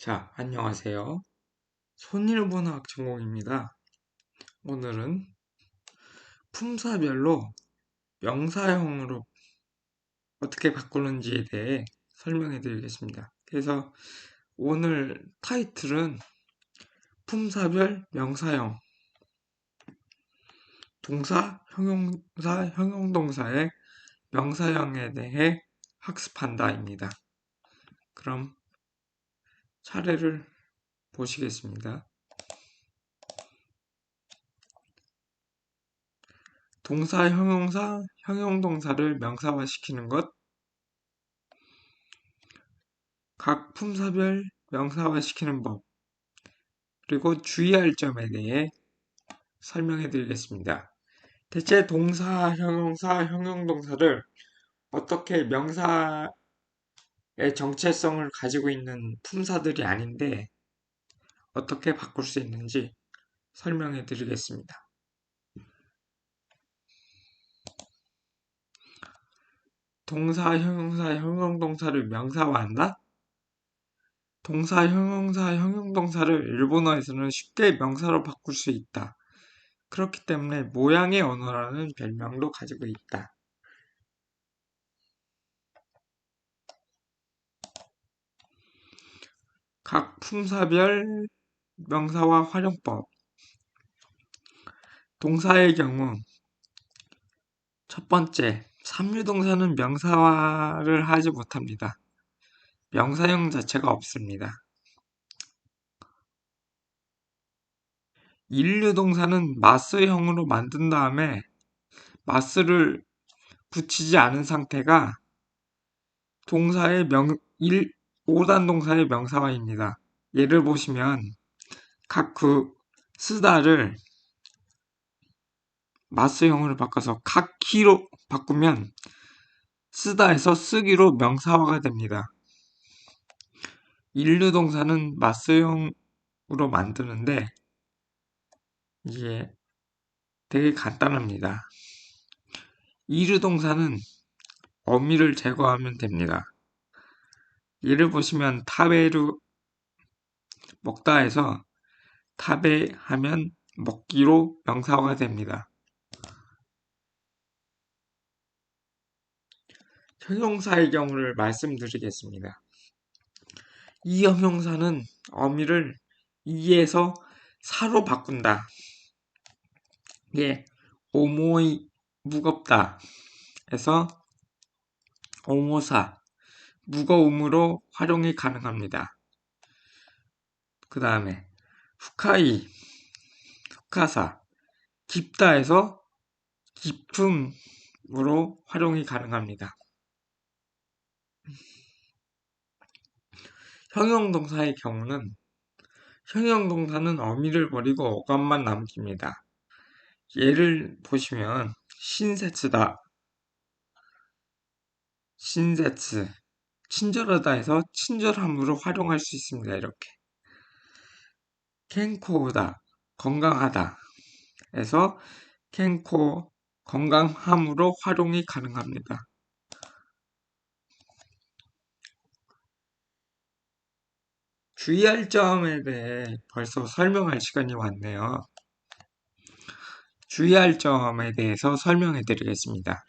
자, 안녕하세요. 손일본어 학 전공입니다. 오늘은 품사별로 명사형으로 어떻게 바꾸는지에 대해 설명해 드리겠습니다. 그래서 오늘 타이틀은 품사별 명사형 동사, 형용사, 형용동사의 명사형에 대해 학습한다입니다. 그럼 사례를 보시겠습니다. 동사, 형용사, 형용동사를 명사화시키는 것, 각 품사별 명사화시키는 법, 그리고 주의할 점에 대해 설명해 드리겠습니다. 대체 동사, 형용사, 형용동사를 어떻게 명사 정체성을 가지고 있는 품사들이 아닌데 어떻게 바꿀 수 있는지 설명해 드리겠습니다. 동사, 형용사, 형용동사를 명사화한다? 동사, 형용사, 형용동사를 일본어에서는 쉽게 명사로 바꿀 수 있다. 그렇기 때문에 모양의 언어라는 별명도 가지고 있다. 각 품사별 명사와 활용법 동사의 경우 첫 번째, 삼류동사는 명사화를 하지 못합니다. 명사형 자체가 없습니다. 인류동사는 마스형으로 만든 다음에 마스를 붙이지 않은 상태가 동사의 명, 일, 5단 동사의 명사화입니다. 예를 보시면 각그 쓰다를 마스형으로 바꿔서 각키로 바꾸면 쓰다에서 쓰기로 명사화가 됩니다. 인류 동사는 마스형으로 만드는데 이게 되게 간단합니다. 이류 동사는 어미를 제거하면 됩니다. 예를 보시면 타베루 먹다에서 타베 하면 먹기로 명사화가 됩니다. 형용사의 경우를 말씀드리겠습니다. 이 형용사는 어미를 2에서 4로 바꾼다. 예, 오모이 무겁다. 에서 오모사 무거움으로 활용이 가능합니다. 그 다음에 후카이, 후카사, 깊다에서 깊음으로 활용이 가능합니다. 형용동사의 경우는 형용동사는 어미를 버리고 어감만 남깁니다. 예를 보시면 신세츠다, 신세츠, 친절하다 해서 친절함으로 활용할 수 있습니다. 이렇게. 캔코다, 건강하다 해서 캔코, 건강함으로 활용이 가능합니다. 주의할 점에 대해 벌써 설명할 시간이 왔네요. 주의할 점에 대해서 설명해 드리겠습니다.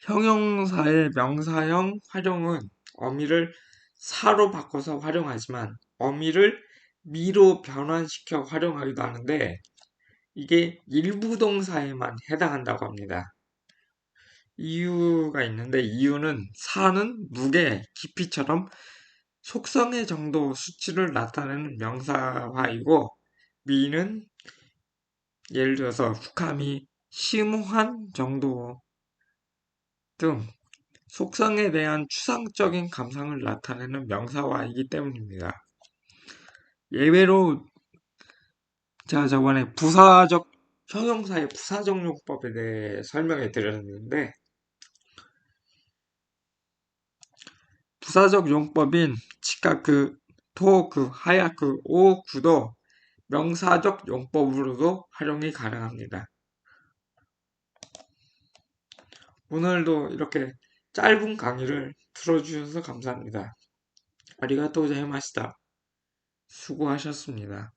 형용사의 명사형 활용은 어미를 사로 바꿔서 활용하지만 어미를 미로 변환시켜 활용하기도 하는데 이게 일부 동사에만 해당한다고 합니다. 이유가 있는데 이유는 사는 무게, 깊이처럼 속성의 정도 수치를 나타내는 명사화이고 미는 예를 들어서 훅함이 심오한 정도 등 속성에 대한 추상적인 감상을 나타내는 명사화이기 때문입니다. 예외로 제가 저번에 부사적 형용사의 부사적 용법에 대해 설명해 드렸는데 부사적 용법인 치카크, 토크, 하야크, 오구도 명사적 용법으로도 활용이 가능합니다. 오늘도 이렇게 짧은 강의를 들어주셔서 감사합니다. 아리가또 고자이마시다. 수고하셨습니다.